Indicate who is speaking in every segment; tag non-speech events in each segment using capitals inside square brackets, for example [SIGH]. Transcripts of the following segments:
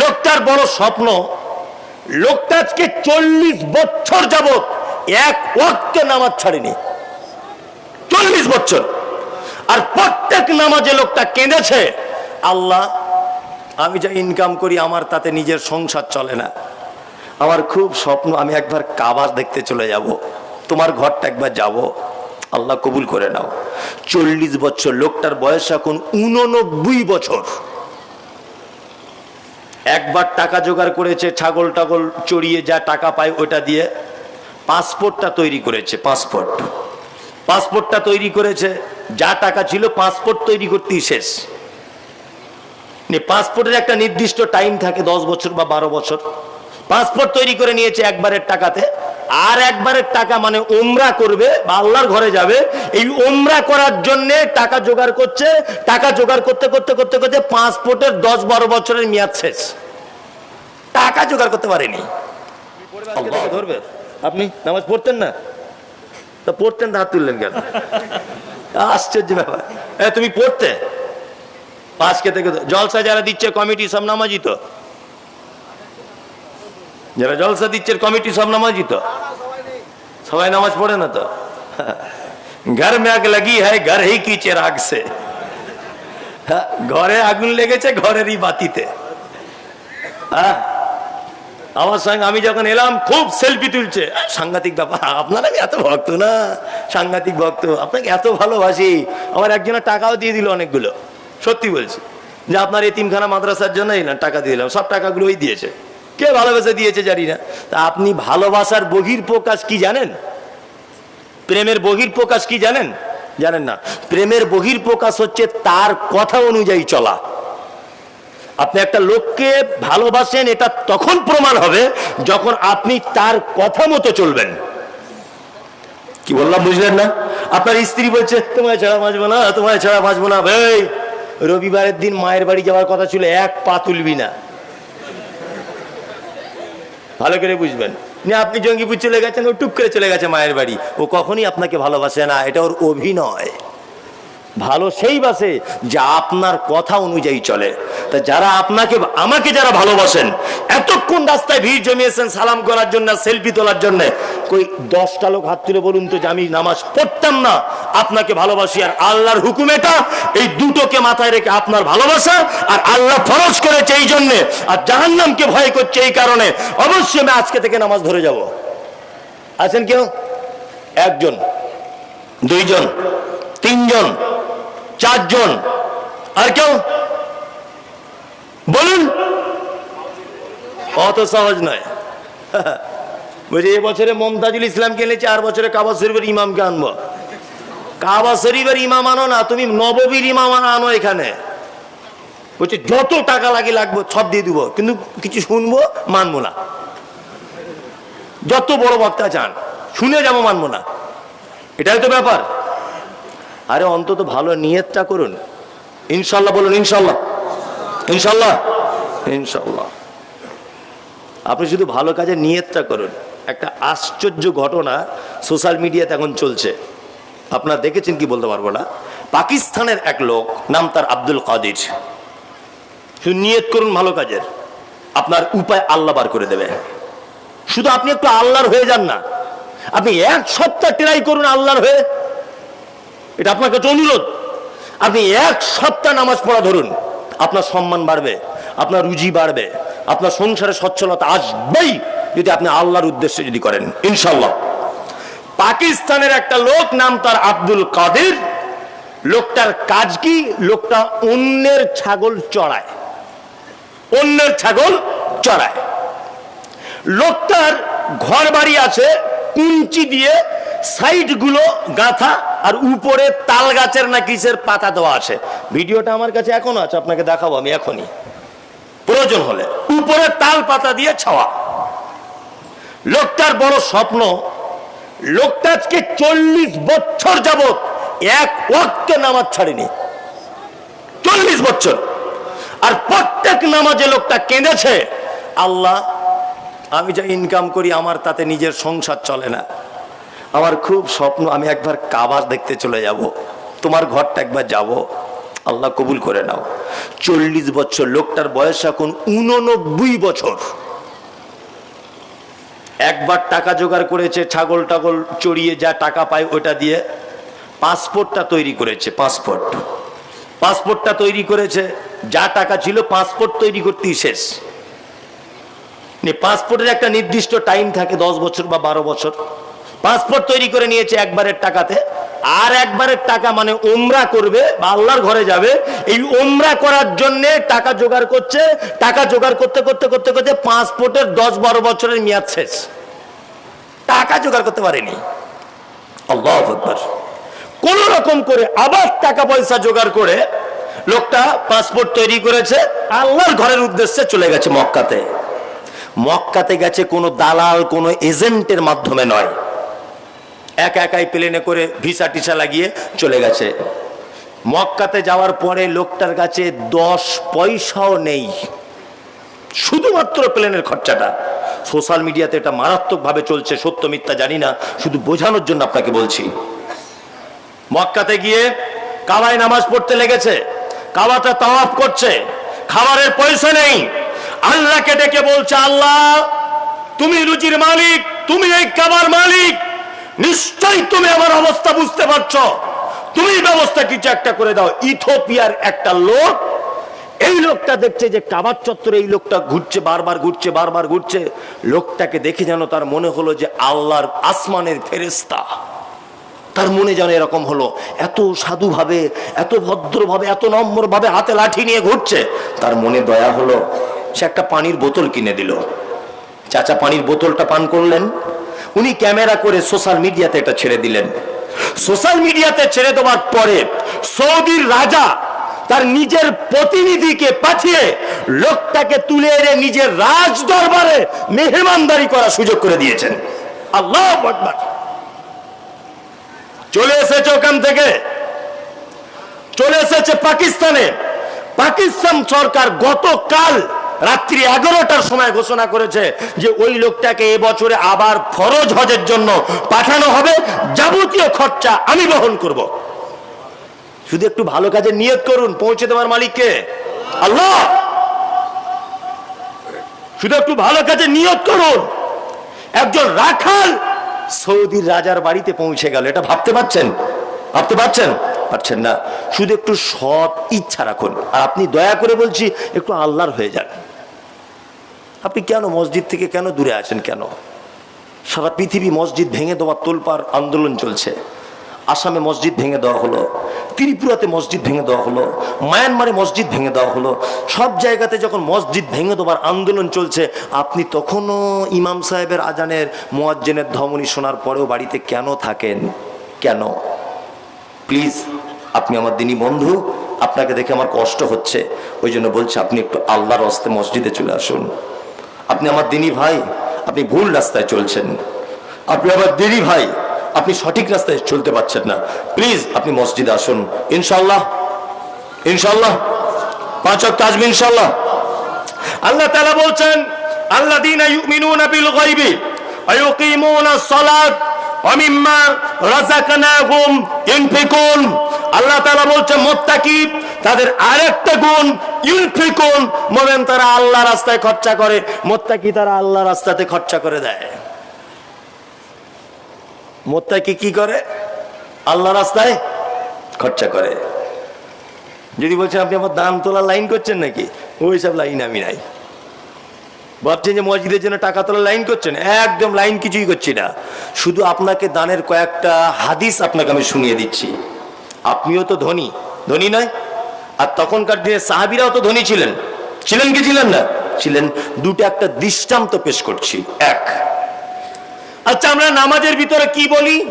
Speaker 1: লোকটার বড় স্বপ্ন লোকটা আজকে চল্লিশ বছর যাবত এক ওয়াক্তে নামাজ ছাড়েনি। চল্লিশ বছর। আর প্রত্যেক নামাজে লোকটা কেঁদেছে, আল্লাহ, আমি যা ইনকাম করি আমার তাতে নিজের সংসার চলে না। আমার খুব স্বপ্ন, আমি একবার কাবার দেখতে চলে যাব, তোমার ঘরটা একবার যাব। আল্লাহ কবুল করে নাও। চল্লিশ বছর, লোকটার বয়স এখন উননব্বই বছর। একবার টাকা জোগাড় করেছে, ছাগল টাগল চড়িয়ে যা টাকা পায় ওটা দিয়ে পাসপোর্টটা তৈরি করেছে, পাসপোর্ট। পাসপোর্টটা তৈরি করেছে, যা টাকা ছিল পাসপোর্ট তৈরি করতেই শেষ। পাসপোর্টের একটা নির্দিষ্ট টাইম থাকে, দশ বছর বা বারো বছর। পাসপোর্ট তৈরি করে নিয়েছে একবারের টাকাতে, আর একবারের টাকা মানে ওমরা করবে, বা আল্লাহর ঘরে যাবে, এই ওমরা করার জন্য টাকা জোগাড় করছে, টাকা জোগাড় করতে করতে করতে করতে পাসপোর্টের দশ বারো বছরের মেয়াদ শেষ। টাকা জোগাড় করতে পারেনি। ধরবে আপনি নামাজ পড়তেন না? তা পড়তেন হাত তুললেন কেন? আশ্চর্য ব্যাপার। এ, তুমি পড়তে? পাঁচকে থেকে জলসা যারা দিচ্ছে কমিটি সব নামাজি তো? যারা জলসা দিচ্ছে কমিটি সব নামাজি তো? সবাই নামাজ পড়ে না তো? ঘর মে আগ লাগি হ্যায় ঘর হি কি চেরাগ সে? হ্যাঁ, ঘরে আগুন লেগেছে ঘরেরই বাতিতে। হ্যাঁ আমার সঙ্গে আমি যখন এলাম, খুব সেলফি তুলছে। সাংঘাতিক ব্যাপার, আপনার আমি এত ভক্ত না। সাংঘাতিক ভক্ত, আপনাকে এত ভালোবাসি। আমার একজনের টাকাও দিয়ে দিল অনেকগুলো। সত্যি বলছি। যে আপনার এই এতিমখানা মাদ্রাসার জন্য না টাকা দিয়ে দিলাম। সব টাকাগুলো ওই দিয়েছে। কে ভালোবাসা দিয়েছে জানি না। তা আপনি ভালোবাসার বহির প্রকাশ কি জানেন? প্রেমের বহির প্রকাশ কি জানেন? জানেন না। প্রেমের বহির প্রকাশ হচ্ছে তার কথা অনুযায়ী চলা। আপনি একটা লোককে ভালোবাসেন, এটা তখন প্রমাণ হবে যখন আপনি তার কথা মতো চলবেন। কি বললাম, বুঝলেন না? আপনার স্ত্রী বলছে, তোমায় ছাড়া বাঁচবো না, তোমায় ছাড়া বাঁচবো না ভাই। রবিবারের দিন মায়ের বাড়ি যাওয়ার কথা ছিল, এক পা তুলবি না। ভালো করে বুঝবেন। আপনি জঙ্গিপুর চলে গেছেন, ও টুক করে চলে গেছে মায়ের বাড়ি। ও কখনই আপনাকে ভালোবাসে না, এটা ওর অভিনয়। ভালো সেই বাসে যা আপনার কথা অনুযায়ী চলে। তা যারা আপনাকে, আমাকে যারা ভালোবাসেন, এতক্ষণ রাস্তায় ভিড় জমিয়েছেন সালাম করার জন্য, সেলফি তোলার জন্য, কই দশটা লোক হাত তুলে বলুন তো যে আমি নামাজ পড়তাম না, আপনাকে ভালোবাসি আর আল্লাহর হুকুম এটা এই দুটোকে মাথায় রেখে আপনার ভালোবাসা আর আল্লাহ ফরজ করেছে এই জন্যে। আর জাহান্নামকে ভয় করছে এই কারণে। অবশ্যই আমি আজকে থেকে নামাজ ধরে যাব। আছেন কেউ? একজন, দুইজন, তিনজন চারজন। আর কেউ? বলুন। অত সহজ নয়। [LAUGHS] বলছি এবছরে মমতাজুল ইসলামকে এনে চার বছরে কাবা শরীফের ইমামকে আনব। কাবা শরীফের ইমাম আনো না, তুমি নববীর ইমাম আনো এখানে। বলছে, যত টাকা লাগে লাগবো, সব দিয়ে দিব, কিন্তু কিছু শুনব, মানবো না। যত বড় বক্তা চান শুনে যাব, মানবো না। এটাই তো ব্যাপার। আরে অন্তত ভালো নিয়তটা করুন। ইনশাল্লাহ বলুন, ইনশাল্লাহ। ইনশাল্লাহ? ইনশাল্লাহ। আপনি শুধু ভালো কাজে নিয়তটা করুন। একটা আশ্চর্য ঘটনা সোশ্যাল মিডিয়াতে এখন চলছে। আপনারা দেখেছেন কি বলতে পারব না? পাকিস্তানের এক লোক, নাম তার আব্দুল কাদির। শুধু নিয়ত করুন ভালো কাজের। আপনার উপায় আল্লাহ বার করে দেবে। শুধু আপনি একটু আল্লাহর হয়ে যান না। আপনি এক সপ্তাহ ট্রাই করুন আল্লাহর হয়ে। এটা আপনার কাছে অনুরোধ। আপনি এক সপ্তাহ নামাজ পড়া ধরুন, আপনার সম্মান বাড়বে, আপনার রুজি বাড়বে, আপনার সংসারে সচ্ছলতা আসবেই যদি আপনি আল্লাহর উদ্দেশ্যে যদি করেন ইনশাল্লাহ পাকিস্তানের একটা লোক নাম তার আব্দুল কাদের। লোকটার কাজ কি? লোকটা অন্যের ছাগল চড়ায়। অন্যের ছাগল চড়ায়। লোকটার ঘর বাড়ি আছে কুঞ্চি দিয়ে সাইডগুলো গাথা আর উপরে তাল গাছের না কিসের পাতা দেওয়া আছে। ভিডিওটা আমার কাছে এখনও আছে, আপনাকে দেখাবো আমি এখনই। প্রয়োজন হলে। উপরে তাল পাতা দিয়ে ছাওয়া। লোকটার বড় স্বপ্ন লোকটা আজকে চল্লিশ বছর যাবত এক ওয়াক্তে নামাজ ছাড়েনি। চল্লিশ বছর। আর প্রত্যেক নামাজে লোকটা কেঁদেছে, আল্লাহ, আমি যা ইনকাম করি, আমার তাতে নিজের সংসার চলে না। আমার খুব স্বপ্ন, আমি একবার কাবার দেখতে চলে যাব। তোমার ঘরটা একবার যাব। আল্লাহ কবুল করে নাও। চল্লিশ বছর, লোকটার বয়স এখন উননব্বই বছর। একবার টাকা জোগাড় করেছে, ছাগল টাগল চড়িয়ে যা টাকা পায় ওটা দিয়ে পাসপোর্টটা তৈরি করেছে, পাসপোর্ট। পাসপোর্টটা তৈরি করেছে, যা টাকা ছিল পাসপোর্ট তৈরি করতেই শেষ। পাসপোর্টের একটা নির্দিষ্ট টাইম থাকে, দশ বছর বা বারো বছর। পাসপোর্ট তৈরি করে নিয়েছে একবারের টাকাতে। আর একবারের টাকা মানে ওমরা করবে, বা আল্লাহর ঘরে যাবে। এই ওমরা করার জন্য টাকা জোগাড় করছে। টাকা জোগাড় করতে করতে করতে করতে পাসপোর্টের দশ বারো বছরের মেয়াদ শেষ। টাকা জোগাড় করতে পারেনি। কোন রকম করে আবার টাকা পয়সা জোগাড় করে লোকটা পাসপোর্ট তৈরি করেছে, আল্লাহর ঘরের উদ্দেশ্যে চলে গেছে মক্কাতে। মক্কাতে গেছে কোনো দালাল, কোনো এজেন্টের মাধ্যমে নয়। একা একাই প্লেনে করে ভিসা টিসা লাগিয়ে চলে গেছে। মক্কাতে যাওয়ার পরে লোকটার কাছে দশ পয়সাও নেই। শুধুমাত্র প্লেনের খরচাটা। সোশ্যাল মিডিয়াতে এটা মারাত্মকভাবে চলছে, সত্য মিথ্যা জানি না, শুধু বোঝানোর জন্য আপনাকে বলছি। মক্কাতে গিয়ে কাবায় নামাজ পড়তে লেগেছে, কাবাটা তাওয়াফ করছে, খাবারের পয়সা নেই। আল্লাহকে ডেকে বলছে, আল্লাহ, তুমি রুচির মালিক, তুমি এই কাবার মালিক নিশ্চয়ই তুমি আমার অবস্থা বুঝতে পারছ। তুমি ব্যবস্থা কিছু একটা করে দাও। ইথোপিয়ার একটা লোক, এই লোকটা দেখছে যে কাবার চত্বরে এই লোকটা ঘুরছে, বারবার ঘুরছে বারবার ঘুরছে। লোকটাকে দেখে যেন তার মনে হলো যে আল্লাহর আসমানের ফেরেস্তা তার মনে যেন এরকম হলো, এত সাধুভাবে, এত ভদ্রভাবে, এত নম্রভাবে হাতে লাঠি নিয়ে ঘুরছে। তার মনে দয়া হলো, সে একটা পানির বোতল কিনে দিল। চাচা পানির বোতলটা পান করলেন। উনি ক্যামেরা করে সোশ্যাল মিডিয়াতে এটা ছেড়ে দিলেন। সোশ্যাল মিডিয়াতে ছেড়ে দেওয়ার পরে সৌদির রাজা তার নিজের প্রতিনিধিকে পাঠিয়ে লোকটাকে তুলে এনে নিজের রাজ দরবারে মেহমানদারি করার সুযোগ করে দিয়েছেন। আল্লাহ চলে এসেছে ওখান থেকে। চলে এসেছে পাকিস্তানে। পাকিস্তান সরকার গতকাল রাত্রি এগারোটার সময় ঘোষণা করেছে যে ওই লোকটাকে এবছরে আবার ফরজ হজের জন্য পাঠানো হবে। যাবতীয় খরচা আমি বহন করব। শুধু একটু ভালো কাজে নিয়ত করুন, পৌঁছে দেওয়ার মালিককে। আল্লাহ! শুধু একটু ভালো কাজে নিয়ত করুন। একজন রাখাল সৌদির রাজার বাড়িতে পৌঁছে গেল। এটা ভাবতে পারছেন? ভাবতে পারছেন? পারছেন না। শুধু একটু সৎ ইচ্ছা রাখুন। আর আপনি দয়া করে বলছি, একটু আল্লাহর হয়ে যান। আপনি কেন মসজিদ থেকে কেন দূরে আছেন কেন? সারা পৃথিবী মসজিদ ভেঙে দেওয়ার তোলপার আন্দোলন চলছে। আসামে মসজিদ ভেঙে দেওয়া হলো, ত্রিপুরাতে মসজিদ ভেঙে দেওয়া হলো, মায়ানমারে মসজিদ ভেঙে দেওয়া হলো। সব জায়গাতে যখন মসজিদ ভেঙে দেওয়ার আন্দোলন চলছে, আপনি তখনও ইমাম সাহেবের আজানের মোয়াজ্জেনের ধমনী শোনার পরেও বাড়িতে কেন থাকেন? কেন? প্লিজ, আপনি আমার দিনই বন্ধু, আপনাকে দেখে আমার কষ্ট হচ্ছে। ওই জন্য বলছি আপনি একটু আল্লাহর হস্তে মসজিদে চলে আসুন। আপনি আমার দিনী ভাই, আপনি ভুল রাস্তায় চলছেন। আপনি আমার দিনী ভাই, আপনি সঠিক রাস্তায় চলতে পারছেন না। প্লিজ আপনি মসজিদে আসুন। ইনশাল্লাহ ইনশাল্লাহ পাঁচ অক্ট আসবে ইনশাল্লাহ আল্লাহ বলছেন আল্লাহ ইউমিনুনা সালাত ওয়া ইনফিকুন আল্লাহ তাআলা বলছেন মুত্তাকি, তাদের আরেকটা গুণ ইনফিকুন মোমেন তারা আল্লাহ রাস্তায় খরচা করে, মুত্তাকি তারা আল্লাহ রাস্তাতে খরচা করে দেয়। মোত্তাকি কি করে? আল্লাহ রাস্তায় খরচা করে। যদি বলছেন, আপনি আমার দান তোলার লাইন করছেন নাকি? ওই সব লাইন আমি নাই। ভাবছেন যে মসজিদের জন্য টাকা তোলার লাইন করছেন? একদম লাইন কিছুই করছি না। শুধু আপনাকে দানের কয়েকটা হাদিস আপনাকে আমি শুনিয়ে দিচ্ছি। আপনিও তো ধনী। ধনী নয়। আর তখনকার দিনে সাহাবিরাও তো ধনী ছিলেন। ছিলেন কি ছিলেন না? ছিলেন দুটো একটা দৃষ্টান্ত পেশ করছি। এক। আচ্ছা আমরা নামাজের ভিতরে কি বলি?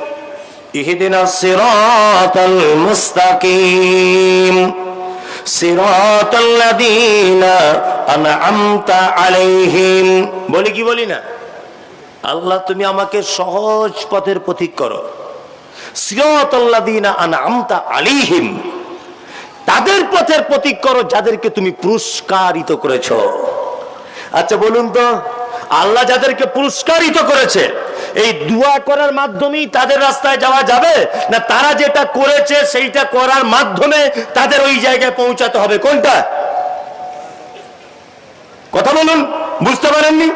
Speaker 1: ইহদিনা সিরাতাল মুস্তাকিম। সিরাতাল লাযিনা আনআমতা আলাইহিম। বলি কি বলি না? আল্লাহ, তুমি আমাকে সহজ পথের পথিক করো। সিরাতাল লাযিনা আনআমতা আলাইহিম। তাদের পথের প্রতীক করো যাদেরকে তুমি পুরস্কারিত করেছ। আচ্ছা বলুন তো, আল্লাহ যাদেরকে পুরস্কারিত করেছে এই দোয়া করার মাধ্যমেই তাদের রাস্তায় যাওয়া যাবে? না তারা যেটা করেছে, সেইটা করার মাধ্যমে তাদের ওই জায়গায় পৌঁছাতে হবে? কোনটা? কথা বলুন, বুঝতে পারেননি?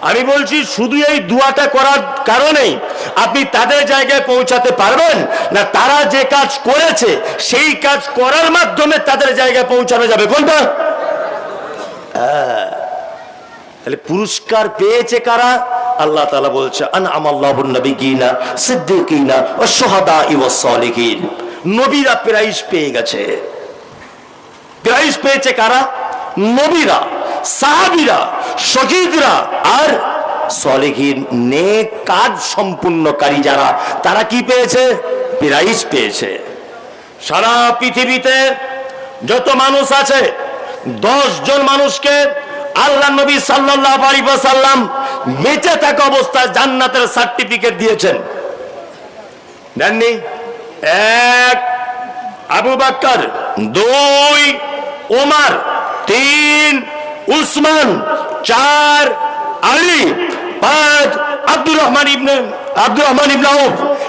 Speaker 1: আমি বলছি শুধু এই দুয়াটা করার কারণেই আপনি তাদের জায়গায় পৌঁছাতে পারবেন? না তারা যে কাজ করেছে, সেই কাজ করার মাধ্যমে তাদের জায়গায় পৌঁছানো যাবে? কোনটা? হ্যাঁ। তাহলে পুরস্কার পেয়েছে কারা? আল্লাহ তালা বলছে আন আমাল্লাহুন নবিয়িনা সিদ্দিকিনা ও শুহাদা ওয়াস সালিহিন। নবীরা প্রাইজ পেয়ে গেছে। প্রাইজ পেয়েছে কারা? নবীরা, সাহাবীরা, শহীদরা আর সলেহীন, নেক কাজ সম্পূর্ণকারী যারা, তারা কি পেয়েছে? প্রাইজ পেয়েছে। সারা পৃথিবীতে যত মানুষ আছে, দশ জন মানুষকে আল্লাহ নবী সাল্লাল্লাহু আলাইহি ওয়াসাল্লাম বেঁচে থাকা অবস্থায় জান্নাতের সার্টিফিকেট দিয়েছেন। দেননি? এক, আবু বাক্কর, দুই ওমর তিন, উসমান, চার, আলী, পাঁচ, আব্দুর রহমান ইবনে, আব্দুর রহমান ইবনে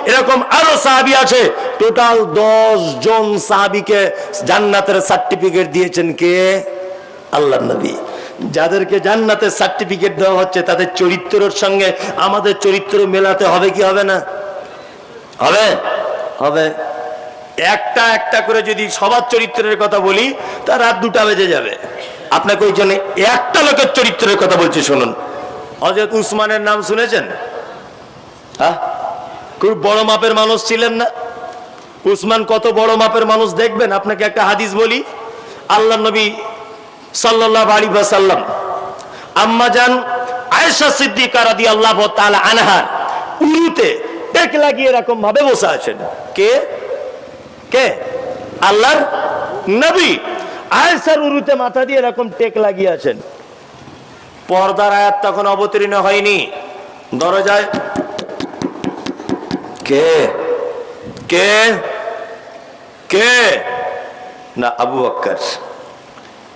Speaker 1: এরকম আরও সাহাবী আছে। টোটাল দশ জন সাহাবীকে জান্নাতের সার্টিফিকেট দিয়েছেন কে? আল্লাহ নবী। যাদেরকে জান্নাতের সার্টিফিকেট দেওয়া হচ্ছে, তাদের চরিত্রের সঙ্গে আমাদের চরিত্র মেলাতে হবে কি হবে না? হবে? হবে। একটা একটা করে যদি সবার চরিত্রের কথা বলি, তা রাত দুটা বেজে যাবে। আপনাকে ওই জন্য একটা লোকের চরিত্রের কথা বলছি, শুনুন। হজরত উসমানের নাম শুনেছেন? হ্যাঁ? খুব বড় মাপের মানুষ ছিলেন না। উসমান কত বড় মাপের মানুষ দেখবেন? আপনাকে একটা হাদিস বলি। আল্লাহ নবী সাল্লাহ আলী সাল্লাম আম্মা যান আয়েশা সিদ্দিকা রাদি আল্লাহ তাআলা আনহার উরুতে টেক লাগিয়ে এরকম ভাবে বসে আছেন। কে? কে? আল্লাহর নবী আয়েশার উরুতে মাথা দিয়ে এরকম টেক লাগিয়ে আছেন। পর্দার আয়াত তখন অবতীর্ণ হয়নি। দরজায় কে? কে? কে? না, আবু বক্কর।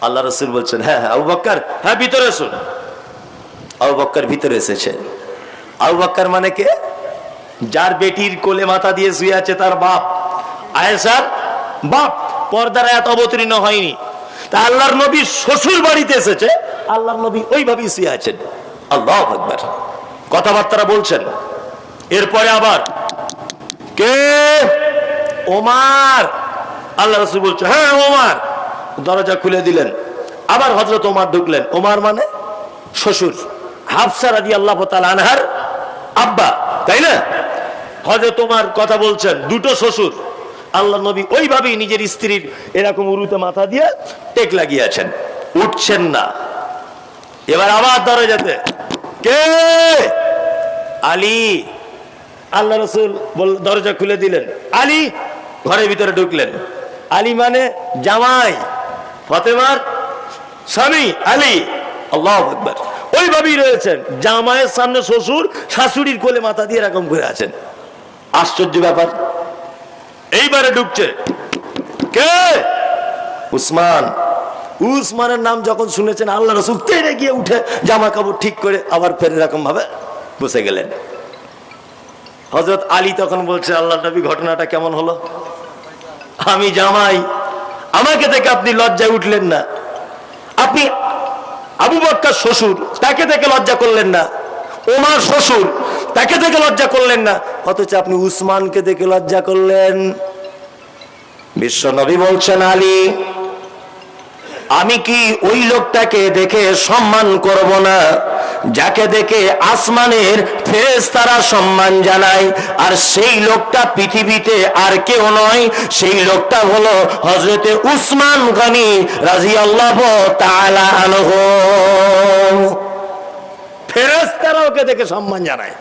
Speaker 1: আল্লাহ রসুল বলছেন হ্যাঁ হ্যাঁ আবু বক্কর হ্যাঁ ভিতরে শুন আবু বক্কর ভিতরে এসেছে। আবু বক্কর মানে কে? যার বেটির কোলে মাথা দিয়ে শুয়ে আছে তার বাপ। আয়েশার বাপ। পর্দার এত অবতীর্ণ হয়নি। তা আল্লাহর নবী শ্বশুর বাড়িতে এসেছে। আল্লাহর নবী ওইভাবেই শুয়ে আছেন। আল্লাহ একবার কথাবার্তা বলছেন, এরপরে আবার কে? ওমার। আল্লাহ রসুল বলছে হ্যাঁ ওমার। দরজা খুলে দিলেন। আবার হজরত ওমার ঢুকলেন। ওমার মানে শ্বশুর। হাফসা রাজি আল্লাহ আনহার আব্বা, তাই না? হজরত ওমার কথা বলছেন, দুটো শ্বশুর। আল্লাহ নবী ওইভাবেই নিজের স্ত্রীর এরকম উরুতে মাথা দিয়ে টেক লাগিয়েছেন। উঠছেন না। এবার আবার দরজাতে, কে? আলী। আল্লাহ রসুল দরজা খুলে দিলেন। আলী ঘরের ভিতরে ঢুকলেন। আলী মানে জামাই। ফতেমার স্বামী আলী, আল্লাহ একবার ওইভাবেই রয়েছেন, জামাইয়ের সামনে শ্বশুর, শাশুড়ির কোলে মাথা দিয়ে এরকম করে আছেন। আশ্চর্য ব্যাপার। এইবারে ঢুকছে। কে? উসমান। উসমানের নাম যখন শুনেছেন, আল্লাহ রসুল তেড়ে গিয়ে উঠে জামা কাপড় ঠিক করে আবার ফের এরকম ভাবে বসে গেলেন। হজরত আলী তখন বলছে, আল্লাহ নবী, ঘটনাটা কেমন হলো? আমি জামাই। আমাকে দেখে আপনি লজ্জায় উঠলেন না। আপনি আবু বক্কার শ্বশুর, তাকে দেখে লজ্জা করলেন না। ওমার শ্বশুর, তাকে দেখে লজ্জা করলেন না। অথচ আপনি উসমানকে দেখে লজ্জা করলেন। বিশ্ব নবী বলছেন, আলী আমি কি ওই লোকটাকে দেখে সম্মান করব না? যাকে দেখে আসমানের ফেরেশতারা সম্মান জানায়, আর সেই লোকটা পৃথিবীতে আর কেউ নয়। সেই লোকটা হলো হজরতে উসমান গনি রাজিয়াল্লাহু তাআলা আনহু। ফেরেশতারা ওকে দেখে সম্মান জানায়।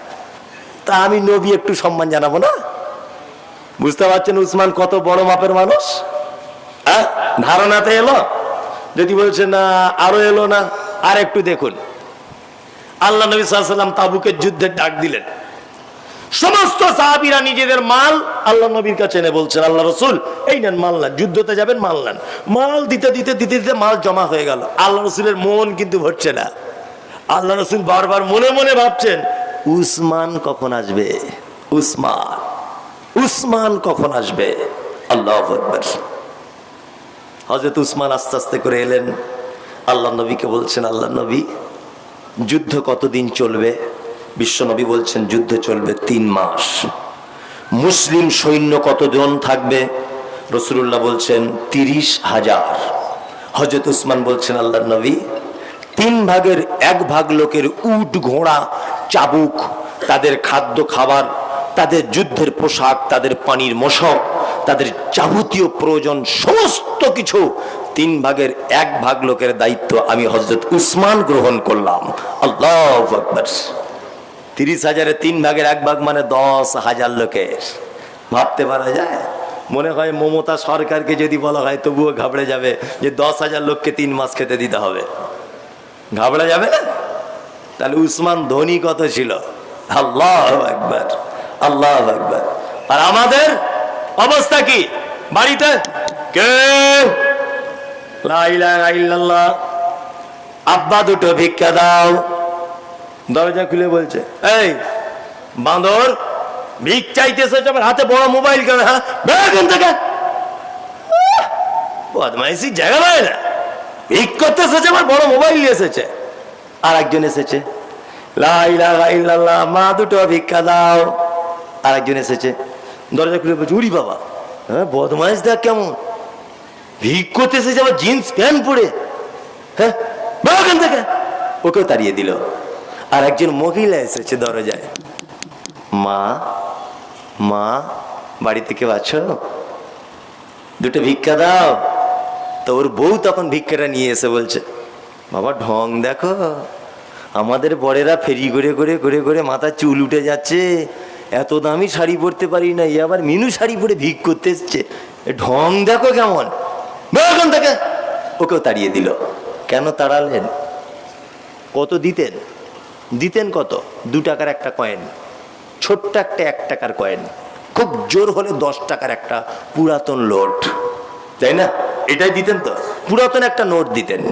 Speaker 1: তা আমি নবী একটু সম্মান জানাব না? বুঝতে পারছেন উসমান কত বড় মাপের মানুষ? ধারণাতে এলো? যদি বলছে না, আরও এলো না, আর একটু দেখুন। আল্লাহ নবী সাল্লাম তাবুকের যুদ্ধের ডাক দিলেন। সমস্ত সাহাবিরা নিজেদের মাল আল্লাহ নবীর কাছে এনে বলছেন, আল্লাহ রসুল, এই নেন মাল নেন, যুদ্ধতে যাবেন, মাল নেন। মাল দিতে দিতে দিতে দিতে মাল জমা হয়ে গেল। আল্লাহ রসুলের মন কিন্তু ভরছে না। আল্লাহ রসুল বারবার মনে মনে ভাবছেন, উসমান কখন আসবে? উসমান উসমান কখন আসবে? আল্লাহ আকবর। হজরত উসমান আস্তে আস্তে করে এলেন। আল্লাহ নবীকে বলছেন, আল্লাহ নবী, যুদ্ধ কতদিন চলবে? বিশ্ব নবী বলছেন, যুদ্ধ চলবে তিন মাস। মুসলিম সৈন্য কতজন থাকবে? রসুল্লাহ বলছেন, তিরিশ হাজার। হজরত উসমান বলছেন, আল্লাহ নবী, তিন ভাগের এক ভাগ লোকের উট, ঘোড়া, চাবুক, তাদের খাদ্য, খাবার, তাদের যুদ্ধের পোশাক, তাদের পানির মশক তাদের যাবতীয় প্রয়োজন, সমস্ত কিছু তিন ভাগের এক ভাগ লোকের দায়িত্ব আমি হজরত উসমান গ্রহণ করলাম। আল্লাহ তিরিশ হাজারের তিন ভাগের এক ভাগ মানে দশ হাজার লোকের। ভাবতে পারা যায়? মনে হয় মমতা সরকারকে যদি বলা হয় তবুও ঘাবড়ে যাবে যে দশ হাজার লোককে তিন মাস খেতে দিতে হবে। ঘাবড়ে যাবে না? তাহলে উসমান ধনী কত ছিল? আল্লাহ একবার আল্লাহ একবার আর আমাদের অবস্থা কি? বাড়িতে? কে। আব্বা দুটো ভিক্ষা দাও। দরজা খুলে বলছে, এই, বাঁদর, ভিক চাইতেছে আমার হাতে বড় মোবাইল কেন হ্যাঁ? এখান থেকে। বদমাইশি জায়গা পায় না। ভিক করতে এসেছে আমার বড় মোবাইল এসেছে। আর একজন এসেছে মা দুটো ভিক্ষা দাও। আর একজন এসেছে দরজা খুলে বলছে, উড়ি বাবা হ্যাঁ বদমাইশ দেখ কেমন। ভিক করতে এসেছে আবার জিন্স প্যান্ট পরে হ্যাঁ এখান থেকে। ওকেও তাড়িয়ে দিল। আর একজন মহিলা এসেছে দরজায়। মা মা, বাড়িতে কেউ আছো? দুটো ভিক্ষা দাও। তো ওর বউ তখন ভিক্ষাটা নিয়ে এসে বলছে, বাবা, ঢং দেখো। আমাদের বড়েরা ফেরি করে করে করে করে মাথা চুল উঠে যাচ্ছে। এত দামি শাড়ি পরতে পারি না এ আবার মিনু শাড়ি পরে ভিক করতে এসছে। ঢং দেখো কেমন। ওখান ওকেও তাড়িয়ে দিল। কেন তাড়ালেন? কত দিতেন? দিতেন কত? দু টাকার একটা কয়েন ছোট্ট একটা এক টাকার কয়েন খুব জোর হলে দশ টাকার একটা পুরাতন লোট তাই না? এটাই দিতেন তো। পুরাতন একটা নোট দিতেন।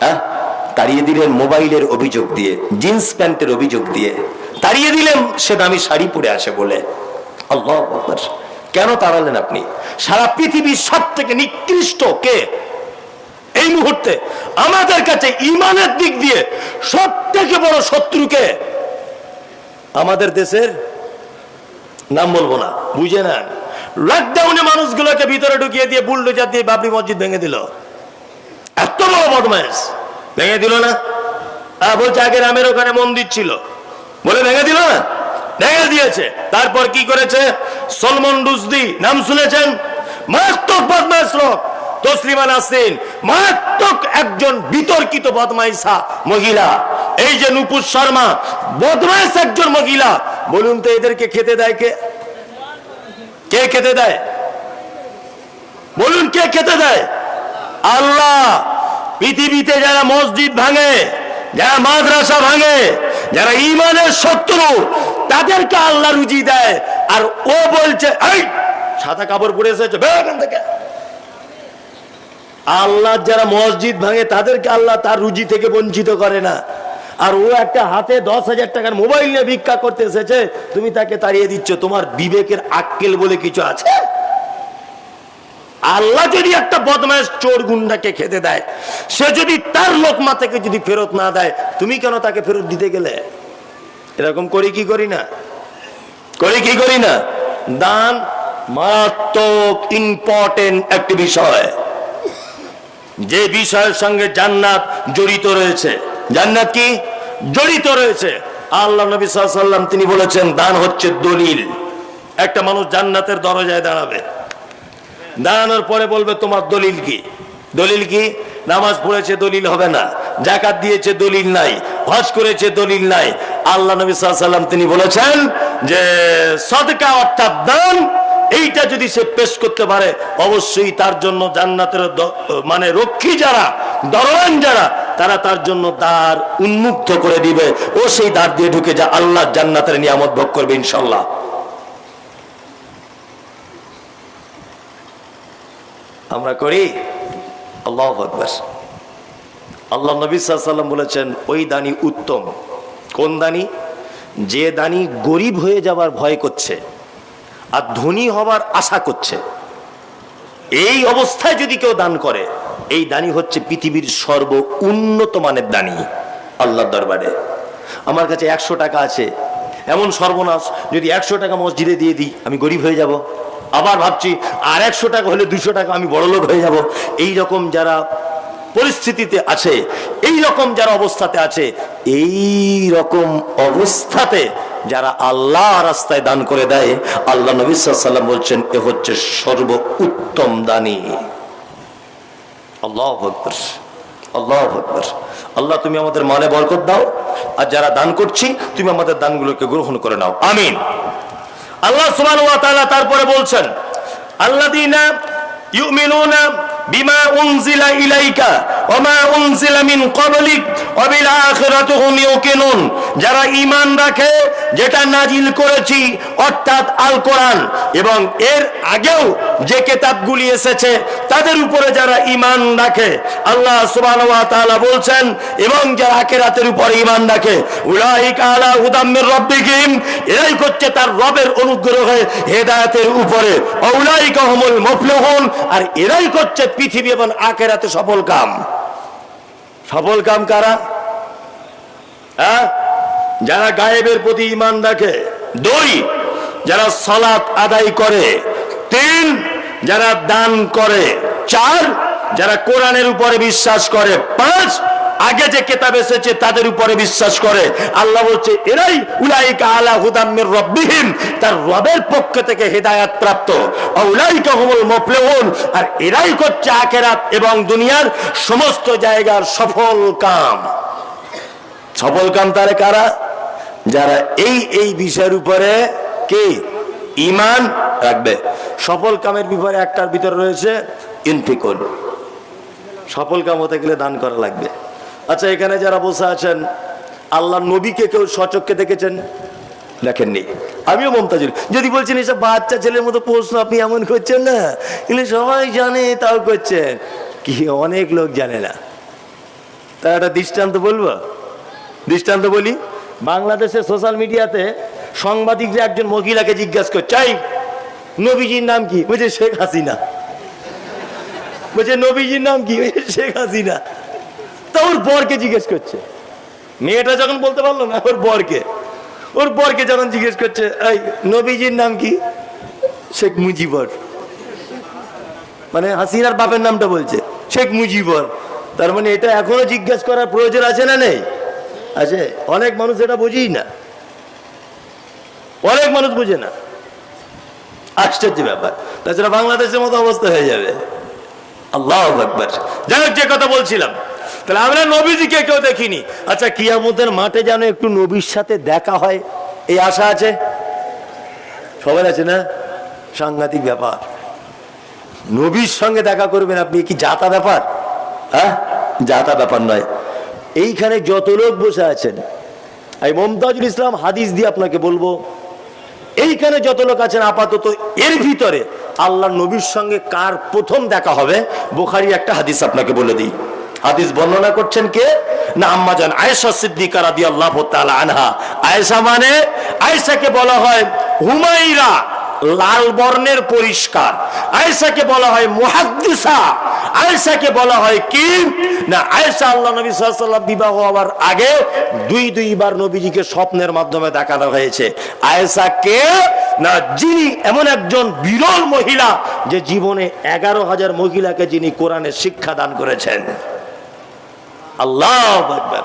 Speaker 1: হ্যাঁ? তাড়িয়ে দিলেন মোবাইলের অভিযোগ দিয়ে, জিন্স প্যান্টের অভিযোগ দিয়ে। তাড়িয়ে দিলেন, সে দামি শাড়ি পরে আসে বলে। আল্লাহ কেন তাড়ালেন আপনি? সারা পৃথিবীর সব থেকে নিকৃষ্ট কে? এই মুহূর্তে আমাদের কাছে ইমানের দিক দিয়ে সব থেকে বড় শত্রুকে আমাদের দেশের নাম বলব না, বুঝে না লকডাউনে মানুষগুলোকে ভিতরে ঢুকিয়ে দিয়ে বুলডোজার দিয়ে বাবরি মসজিদ ভেঙে দিল। এত বড় বদমাইশ। ভেঙে দিল না? হ্যাঁ বলছে আগে রামের ওখানে মন্দির ছিল। বলে ভেঙে দিল না? ভেঙে দিয়েছে। তারপর কি করেছে? সলমন রুজদি, নাম শুনেছেন? মারাত্মক বদমাইশ লোক। তসলিমা নাসরিন, মারাত্মক একজন বিতর্কিত বদমাইশা মহিলা। এই যে নুপুর শর্মা, বদমাইশ একজন মহিলা। বলুন তো এদেরকে খেতে দেয় কে? কে খেতে দেয়? বলুন কে খেতে দেয়? আল্লাহ! পৃথিবীতে যারা মসজিদ ভাঙে, যারা মাদ্রাসা ভাঙে, যারা ইমানের শত্রু, তাদেরকে আল্লাহ রুজি দেয়। আর ও বলছে সাদা কাপড় পরে এসেছে আল্লাহ যারা মসজিদ ভাঙে, তাদেরকে আল্লাহ তার রুজি থেকে বঞ্চিত করে না। আর ও একটা হাতে দশ হাজার টাকার মোবাইল নিয়ে ভিক্ষা করতে এসেছে, তুমি তাকে তাড়িয়ে দিচ্ছ, তোমার বিবেকের আক্কেল বলে কিছু আছে? আল্লাহ যদি একটা বদমাস চোর গুন্ডাকে খেতে দেয়, সে যদি তার লোকমা থেকে যদি ফেরত না দেয়, তুমি কেন তাকে ফেরত দিতে গেলে? এরকম করি কি করি না? করি কি করি না? দান মারাত্মক ইম্পর্টেন্ট একটি বিষয়। যে বিষয়ের সঙ্গে জান্নাত জড়িত রয়েছে। জান্নাত কি? জড়িত রয়েছে। আল্লাহ নবী সাল্লাম তিনি বলেছেন, দান হচ্ছে দলিল। একটা মানুষ জান্নাতের দরজায় দাঁড়াবে। দাঁড়ানোর পরে বলবে, তোমার দলিল কি? দলিল কি? নামাজ পড়েছে দলিল হবে না। জাকাত দিয়েছে দলিল নাই। হজ করেছে দলিল নাই। আল্লাহ নবী সাল্লাম তিনি বলেছেন যে, সদকা অর্থাৎ দান, এইটা যদি সে পেশ করতে পারে, অবশ্যই তার জন্য জান্নাতের মানে রক্ষী যারা দরওয়ান যারা, তারা তার জন্য দ্বার উন্মুক্ত করে দিবে। ও সেই দ্বার দিয়ে ঢুকে যা আল্লাহ জান্নাতের নিয়ামত ভোগ করবে ইনশাল্লাহ আমরা করি? আল্লাহ আকবর। আল্লাহ নবী সাল্লাম বলেছেন, ওই দানি উত্তম। কোন দানি? যে দানি গরিব হয়ে যাবার ভয় করছে আর ধনী হবার আশা করছে। এই অবস্থায় যদি কেউ দান করে, এই দানি হচ্ছে পৃথিবীর সর্ব উন্নত মানের দানি আল্লাহর দরবারে। আমার কাছে একশো টাকা আছে। এমন সর্বনাশ, যদি একশো টাকা মসজিদে দিয়ে দিই, আমি গরিব হয়ে যাব। আবার ভাবছি, আর একশো টাকা হলে দুশো টাকা আমি বড়লোক হয়ে যাব। এই রকম যারা পরিস্থিতিতে আছে, এই রকম যারা অবস্থাতে আছে, এই রকম অবস্থাতে যারা আল্লাহ রাস্তায় দান করে দেয়, আল্লাহ নবী সাল্লাম বলছেন, এ হচ্ছে সর্ব উত্তম দানি। আল্লাহ আকবর আল্লাহ আকবর। আল্লাহ, তুমি আমাদের মানে বরকত দাও, আর যারা দান করছি, তুমি আমাদের দানগুলোকে গ্রহণ করে নাও। আমিন। আল্লাহ সুবহান ওয়া তাআলা তারপরে বলছেন, আল্লাযীনা ইউমিনুনা বিমা উনজিলা ইলাইকা ওয়া মা উনজিলা মিন ক্বাবলিক ওয়া বিল আখিরাতি হুম ইউকিনুন। যারা ঈমান রাখে, যেটা নাজিল করেছি, অর্থাৎ আল কোরআন, এবং এর আগেও যে কিতাবগুলি এসেছে, তাদের উপরে যারা ঈমান রাখে, আল্লাহ ওয়া বলছেন, এবং যারা আখিরাতের উপরে ঈমান রাখে, উলাইকা আলা হুদাম মির রাব্বিহিম, এরাই করছে তার রবের অনুগ্রহে হেদায়েতের উপরে। উলাইকা হুমুল মুফলিহুন, আর এরাই করছে পৃথিবী এবং আখিরাতে সফল কাম। সফল কাম কারা? হ্যাঁ? যারা গায়েবের প্রতি ঈমান রাখে, দুই, যারা সালাত আদায় করে যারা দান করে, চার, যারা কোরআনের উপরে বিশ্বাস করে, পাঁচ, আগে যে কেতাব এসেছে তাদের উপরে বিশ্বাস করে। আল্লাহ বলছে, এরাই উলাইকা আলা হুদাম্মির রব্বিহিম তার রবের পক্ষ থেকে হেদায়াত প্রাপ্ত। উলাইকা হুমুল মুফলিহুন, আর এরাই করছে আখেরাত এবং দুনিয়ার সমস্ত জায়গার সফল কাম। সফল কাম তারে কারা? যারা এই এই বিষয়ের উপরে কি? ইমান রাখবে। সফল কামের ব্যাপারে একটার ভিতরে রয়েছে ইনফিকুল সফল কাম হতে গেলে দান করা লাগবে। আচ্ছা এখানে যারা বসে আছেন আল্লাহ নবীকে কেউ সচককে দেখেছেন? দেখেননি। আমিও মমতাজুল যদি বলছেন, এসব বাচ্চা ছেলের মতো প্রশ্ন আপনি এমন করছেন না? এগুলো সবাই জানে, তাও করছেন। কি অনেক লোক জানে না। তার একটা দৃষ্টান্ত বলব? দৃষ্টান্ত বলি? বাংলাদেশের সোশ্যাল মিডিয়াতে সাংবাদিকরা একজন মহিলাকে জিজ্ঞাসা করছে চাই, নবীজির নাম কি? বলছে, শেখ হাসিনা। বলছে, নবীজির নাম কি? শেখ হাসিনা। তা ওর বরকে জিজ্ঞেস করছে। মেয়েটা যখন বলতে পারল না, ওর বরকে। ওর বরকে যখন জিজ্ঞেস করছে, এই, নবীজির নাম কি? শেখ মুজিবর। মানে হাসিনার বাপের নামটা বলছে, শেখ মুজিবর। তার মানে এটা এখনও জিজ্ঞেস করার প্রয়োজন আছে না নেই? আছে। অনেক মানুষ এটা বুঝেই না। অনেক মানুষ বুঝে না। আশ্চর্য ব্যাপার। তাছাড়া বাংলাদেশের মতো অবস্থা হয়ে যাবে। আল্লাহ আকবর। যাই হোক, যে কথা বলছিলাম। তাহলে আমরা নবীজিকে কেউ দেখিনি। আচ্ছা কিয়ামতের মাঠে যেন একটু নবীর সাথে দেখা হয়, এই আশা আছে? সবার আছে না? সাংঘাতিক ব্যাপার। নবীর সঙ্গে দেখা করবেন আপনি কি জাতা ব্যাপার? হ্যাঁ? জাতা ব্যাপার নয়। এইখানে যত লোক বসে আছেন, এই মমতাজুল ইসলাম হাদিস দিয়ে আপনাকে বলব এইখানে যত লোক আছেন আপাতত এর ভিতরে আল্লাহ নবীর সঙ্গে কার প্রথম দেখা হবে? বোখারি একটা হাদিস আপনাকে বলে দিই। হাদিস বর্ণনা করছেন কে? না, আম্মা আয়েশা সিদ্দিকা রাদিয়াল্লাহু তাআলা আনহা। আয়েশা মানে? আয়েশাকে বলা হয় হুমাইরা লাল বর্ণের পরিষ্কার। আয়েশাকে বলা হয় মুহাদ্দিসা। আয়েশাকে বলা হয় কি? না, আয়েশা আল্লাহ নবী ওয়াসাল্লাম বিবাহ হওয়ার আগে দুই দুইবার নবীজিকে স্বপ্নের মাধ্যমে দেখানো হয়েছে। আয়েশা কে? না, যিনি এমন একজন বিরল মহিলা যে জীবনে এগারো হাজার মহিলাকে যিনি কোরআনের শিক্ষা দান করেছেন। আল্লাহ আকবার।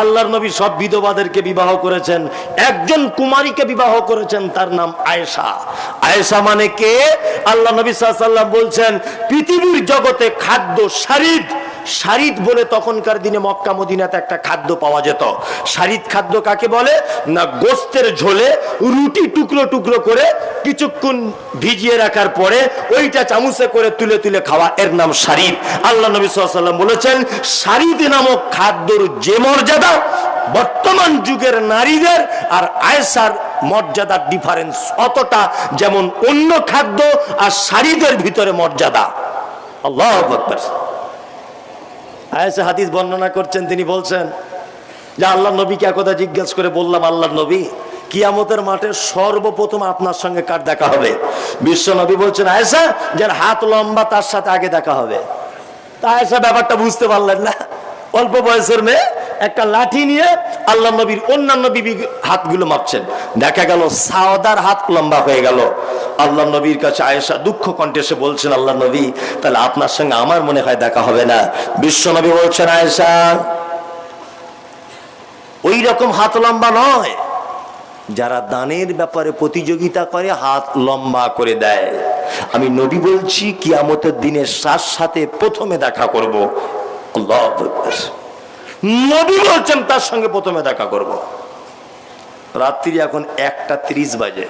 Speaker 1: আল্লাহর নবী সব বিধবাদেরকে বিবাহ করেছেন। একজন কুমারীকে বিবাহ করেছেন, তার নাম আয়েশা। আয়েশা মানে কে? আল্লাহ নবী সাল্লাম বলছেন, পৃথিবীর জগতে খাদ্য শারিদ শারিদ বলে তখনকার দিনে মক্কা, মদিনাতে একটা খাদ্য পাওয়া যেত। শারিদ খাদ্য কাকে বলে? না, গোস্তের ঝোলে রুটি টুকরো টুকরো করে কিছুক্ষণ ভিজিয়ে রাখার পরে ওইটা চামচে করে তুলে তুলে খাওয়া, এর নাম শারিদ আল্লাহ নবী সাল্লাম বলেছেন শারিদ নামক খাদ্যর যে মর্যাদা বর্তমান যুগের নারীদের আর আয়েসার মর্যাদার ডিফারেন্স অতটা যেমন অন্য খাদ্য আর শাড়িদের ভিতরে মর্যাদা। আল্লাহ আকবার। আয়েসা হাদিস বর্ণনা করছেন, তিনি বলছেন, যে আল্লাহ নবীকে একদা জিজ্ঞেস করে বললাম আল্লাহ নবী, কিয়ামতের মাঠে সর্বপ্রথম আপনার সঙ্গে কার দেখা হবে? বিশ্ব নবী বলছেন আয়েসা যার হাত লম্বা, তার সাথে আগে দেখা হবে। তা আয়েসা ব্যাপারটা বুঝতে পারলেন না। অল্প বয়সের মেয়ে একটা লাঠি নিয়ে আল্লাহ নবীর অন্যান্য বিবি হাতগুলো মাপছেন। দেখা গেল সাওদার হাত লম্বা হয়ে গেল। আল্লাহ নবীর কাছে আয়েশা দুঃখ কণ্ঠে বলছেন, আল্লাহ নবী, তাহলে আপনার সঙ্গে আমার মনে হয় দেখা হবে না। বিশ্ব নবী বলছেন, আয়েশা, ওই রকম হাত লম্বা নয়। যারা দানের ব্যাপারে প্রতিযোগিতা করে, হাত লম্বা করে দেয়। আমি নবী বলছি, কিয়ামতের দিনের সাথে প্রথমে দেখা করব। আল্লাহু। নবী বলছেন তার সঙ্গে প্রথমে দেখা করব। রাত্রি এখন একটা ত্রিশ বাজে।